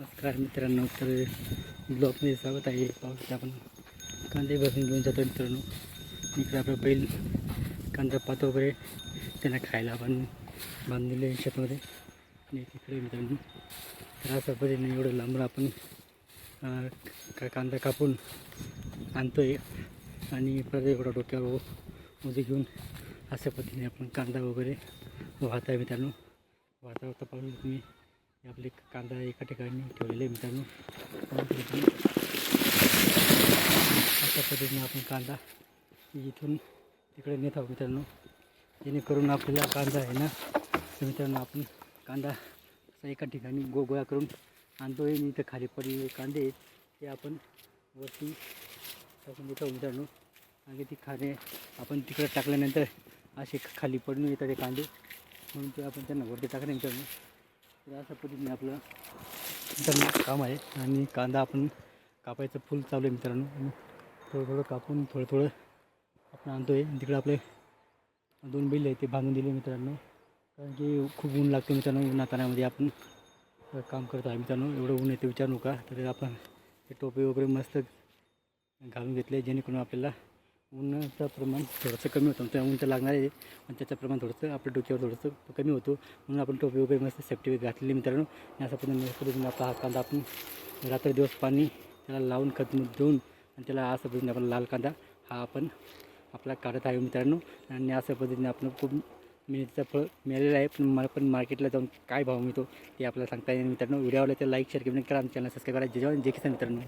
नमस्कार मित्रांनो तर ब्लॉगमध्ये स्वागत आहे. पाऊस आपण कांदे भरून घेऊन जातो मित्रांनो. इकडे आपलं बैल कांदा पात वगैरे त्यांना खायला आपण बांधलेले शेतामध्ये. आणि तिकडे मित्रांनो तर अशा पद्धतीने एवढं लांबून आपण का कांदा कापून आणतो आहे आणि परत एवढा डोक्यावर मध्ये घेऊन अशा पद्धतीने आपण कांदा वगैरे वाहत आहे मित्रांनो. वाहता वाहता पाहून तुम्ही आपले कांदा एका ठिकाणी ठेवलेले आहे मित्रांनो. अशा पद्धतीने आपण कांदा इथून तिकडे नेत आहोत मित्रांनो. जेणेकरून आपल्याला कांदा आहे ना तर मित्रांनो आपण कांदा असा एका ठिकाणी गो गोळा करून आणतो आहे आणि इथं खाली पडलेले कांदे ते आपण वरती टाकून देतो मित्रांनो. आणि ती खाणे आपण तिकडे टाकल्यानंतर असे खाली पडून येतात ते कांदे. म्हणून ते आपण त्यांना वरती टाकणे मित्रांनो. तर अशा पद्धतीने आपलं काम आहे. आणि कांदा आपण कापायचं फुल चालू आहे मित्रांनो. थोडं थोडं कापून थोडं थोडं आपण आणतो आहे तिकडे आपले दोन बैल आहेत ते बांधून दिले मित्रांनो. कारण की खूप ऊन लागते मित्रांनो उन्हातानामध्ये आपण काम करत आहे मित्रांनो. एवढं ऊन येते विचारू नका. तर आपण ते टोपे वगैरे मस्त घालून घेतले जेणेकरून आपल्याला उन्हाचं प्रमाण थोडंसं कमी होतं. त्या ऊन लागणार आहे. आणि त्याचं प्रमाण थोडंसं आपल्या डोक्यावर थोडंसं कमी होतो. म्हणून आपण टोपी वगैरे मस्त सेफ्टी घातलेली मित्रांनो. आणि अशा पद्धतीने आपला हा कांदा आपण रात्र दिवस पाणी त्याला लावून खत देऊन आणि त्याला असं पद्धतीने आपण लाल कांदा हा आपण आपला काढत आहे मित्रांनो. आणि अशा पद्धतीने आपण खूप मेहनतीचं फळ मिळालेलं आहे. पण मला पण मार्केटला जाऊन काय भाव मिळतो ते आपल्याला सांगता येईल मित्रांनो. व्हिडिओ आवडला तर लाईक शेअर कमेंट करा. आमच्या चॅनल सबस्क्राईब करा. जे जेव्हा जे मित्रांनो.